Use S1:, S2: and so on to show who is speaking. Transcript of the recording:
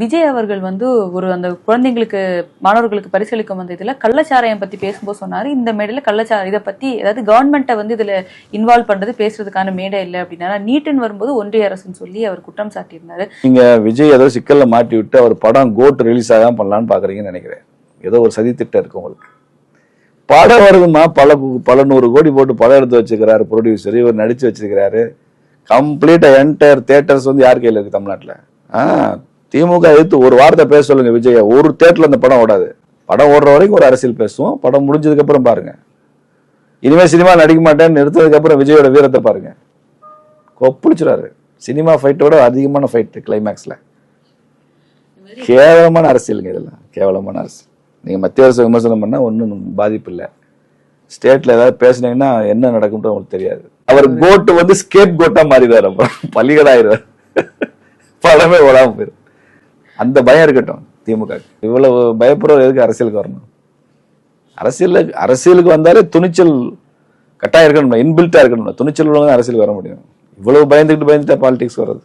S1: விஜய் அவர்கள் வந்து ஒரு அந்த குழந்தைங்களுக்கு மாணவர்களுக்கு பரிசளிக்கும் அந்த இதுல கள்ளச்சாராயம் பத்தி பேசும்போது சொன்னாரு. இந்த மேடையில கள்ளச்சாரம் இதை பத்தி அதாவது கவர்மெண்ட்டை வந்து இதுல இன்வால்வ் பண்றது பேசுறதுக்கான மேடை இல்லை அப்படின்னா நீட்டுன்னு வரும்போது ஒன்றிய அரசுன்னு சொல்லி அவர் குற்றம் சாட்டியிருந்தாரு.
S2: நீங்க விஜய் ஏதோ சிக்கல்ல மாட்டி விட்டு அவர் படம் கோட் ரிலீஸ் ஆகாம பண்ணலான்னு பாக்குறீங்கன்னு நினைக்கிறேன். ஏதோ ஒரு சதி திட்டம் இருக்கு உங்களுக்கு. படம் வருதுமா பல பல நூறு கோடி போட்டு படம் எடுத்து வச்சிருக்கிறாரு ப்ரொடியூசர் இவர் நடிச்சு வச்சிருக்கிறாரு. கம்ப்ளீட்டா என்டையர் தேட்டர்ஸ் வந்து யார் கையில இருக்கு தமிழ்நாட்டுல? திமுக எதிர்த்து ஒரு வார்த்தை பேச சொல்லுங்க விஜய ஒரு தேட்டில் அந்த படம் ஓடாது. படம் ஓடுற வரைக்கும் ஒரு அரசியல் பேசுவோம். படம் முடிஞ்சதுக்கு அப்புறம் பாருங்க. இனிமே சினிமா நடிக்க மாட்டேன்னு நிறுத்ததுக்கு அப்புறம் விஜயோட வீரத்தை பாருங்க. கொப்பளிச்சுறாரு சினிமா ஃபைட்டோட அதிகமான ஃபைட் கிளைமேக்ஸ்ல கேவலமான அரசியலுங்க இதெல்லாம். கேவலமான அரசியல். நீங்க மத்திய அரசு விமர்சனம் பண்ணா ஒன்றும் பாதிப்பு இல்லை. ஸ்டேட்ல ஏதாவது பேசுனீங்கன்னா என்ன நடக்கும்னு உங்களுக்கு தெரியாது. அவர் கோட்டு வந்து ஸ்கேப் கோட்டா மாறிடுவார். அப்புறம் பள்ளிகளாயிருவார் படமே ஓடாமல் போயிடும் அந்த பயம் இருக்கட்டும் திமுக இவ்வளவு பயப்படுறவர் எதுக்கு அரசியலுக்கு வரணும்? அரசியலுக்கு அரசியலுக்கு வந்தாலே துணிச்சல் கட்டாயம் இருக்கணும்? இன்பில்ட்டா இருக்கணும்? துணிச்சல் உள்ளவங்க அரசியலுக்கு வர முடியும். இவ்வளவு பயந்துக்கிட்டு பயந்துட்டா பாலிடிக்ஸ் வர்றது